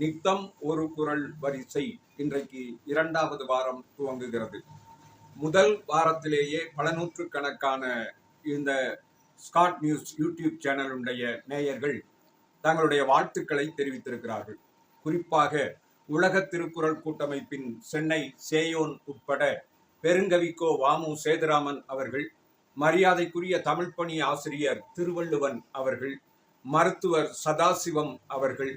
நித்தம் ஒரு குரல் வரிசை இன்றைக்கு இரண்டாவது வாரம் துவங்குகிறது. முதல் வாரத்திலேயே பல நூற்றுக்கணக்கான இந்த ஸ்காட் நியூஸ் யூடியூப் சேனலுடைய நேயர்கள் தங்களுடைய வாழ்த்துக்களை தெரிவித்திருக்கிறார்கள். குறிப்பாக உலக திருக்குறள் கூட்டமைப்பின் சென்னை சேயோன் உட்பட பெருங்கவிக்கோ வாமு சேதுராமன் அவர்கள் மரியாதைக்குரிய தமிழ் பணி ஆசிரியர் திருவள்ளுவன் அவர்கள் மருத்துவர் சதாசிவம் அவர்கள்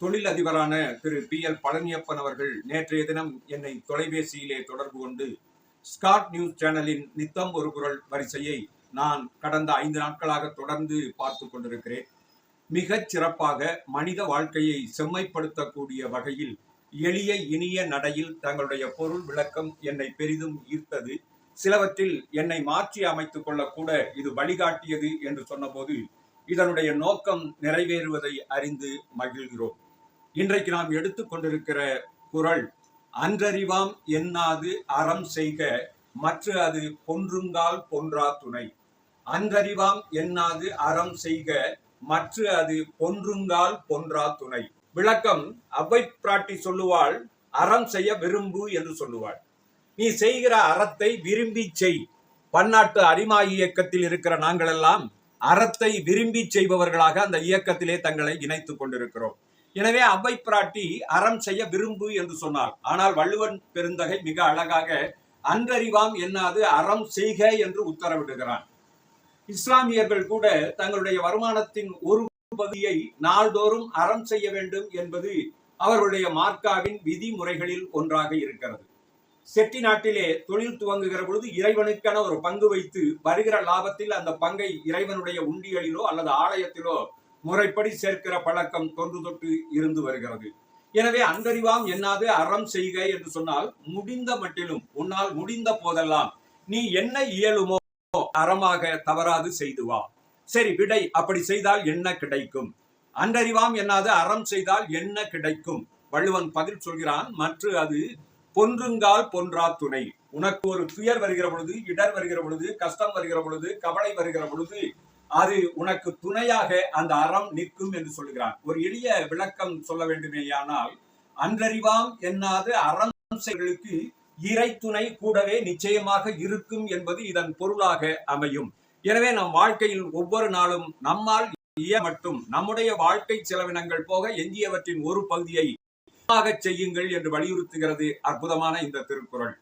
தொழிலதிபரான திரு பி எல் பழனியப்பன் அவர்கள் நேற்றைய தினம் என்னை தொலைபேசியிலே தொடர்பு கொண்டு ஸ்காட் நியூஸ் சேனலின் நித்தம் ஒரு குரல் வரிசையை நான் கடந்த ஐந்து நாட்களாக தொடர்ந்து பார்த்து கொண்டிருக்கிறேன். மிகச் சிறப்பாக மனித வாழ்க்கையை செம்மைப்படுத்தக்கூடிய வகையில் எளிய இனிய நடையில் தங்களுடைய பொருள் விளக்கம் என்னை பெரிதும் ஈர்த்தது. சிலவற்றில் என்னை மாற்றி அமைத்துக் கொள்ளக்கூட இது வழிகாட்டியது என்று சொன்னபோது இதனுடைய நோக்கம் நிறைவேறுவதை அறிந்து மகிழ்கிறோம். இன்றைக்கு நாம் எடுத்துக்கொண்டிருக்கிற குரல் அன்றறிவாம் என்னாது அறம் செய்க மற்ற அது பொன்றுங்கால் பொன்றா துணை. அன்றறிவாம் என்னாது அறம் செய்க மற்ற அது பொன்றுங்கால் பொன்றா துணை. விளக்கம் அவ்வை பிராட்டி சொல்லுவாள் அறம் செய்ய விரும்பு என்று சொல்லுவாள். நீ செய்கிற அறத்தை விரும்பி செய். பன்னாட்டு அரிமா இயக்கத்தில் இருக்கிற நாங்களெல்லாம் அறத்தை விரும்பி செய்பவர்களாக அந்த இயக்கத்திலே தங்களை இணைத்துக் கொண்டிருக்கிறோம். எனவே அவ்வை பிராட்டி அறம் செய்ய விரும்பு என்று சொன்னார் ஆனால் வள்ளுவன் பெருந்தகை மிக அழகாக அன்றறிவாம் என்னாது அறம் செய்க என்று உத்தரவிடுகிறான். இஸ்லாமியர்கள் கூட தங்களுடைய வருமானத்தின் ஒரு பகுதியை நாள்தோறும் அறம் செய்ய வேண்டும் என்பது அவர்களுடைய மார்க்காவின் விதிமுறைகளில் ஒன்றாக இருக்கிறது. செட்டி நாட்டிலே தொழில் துவங்குகிற பொழுது இறைவனுக்கான ஒரு பங்கு வைத்து வருகிற லாபத்தில் அந்த பங்கை இறைவனுடைய உண்டியலிலோ அல்லது ஆலயத்திலோ முறைப்படி சேர்க்கிற பழக்கம் தொன்று தொட்டு இருந்து வருகிறது. எனவே அன்றறிவாம் என்னாது அறம் செய்க என்று சொன்னால் முடிந்த மட்டிலும் உன்னால் முடிந்த போதெல்லாம் நீ என்ன இயலுமோ அறமாக தவறாது செய்து வா. சரி விடை. அப்படி செய்தால் என்ன கிடைக்கும்? அன்றறிவாம் என்னாது அறம் செய்தால் என்ன கிடைக்கும்? வள்ளுவன் பதில் சொல்கிறான் மற்ற அது பொன்றுங்கால் பொன்றா துணை. உனக்கு ஒரு துயர் வருகிற பொழுது இடர் வருகிற பொழுது கஷ்டம் வருகிற பொழுது கவலை வருகிற பொழுது அது உனக்கு துணையாக அந்த அறம் நிற்கும் என்று சொல்கிறான் ஒரு எளிய விளக்கம் சொல்ல வேண்டுமேயானால் அன்றறிவாம் என்னாது அறம் செயல்களுக்கு இறை துணை கூடவே நிச்சயமாக இருக்கும் என்பது இதன் பொருளாக அமையும். எனவே நம் வாழ்க்கையில் ஒவ்வொரு நாளும் நம்மால் இய மட்டும் நம்முடைய வாழ்க்கை செலவினங்கள் போக எஞ்சியவற்றின் ஒரு பகுதியை செய்யுங்கள் என்று வலியுறுத்துகிறது அற்புதமான இந்த திருக்குறள்.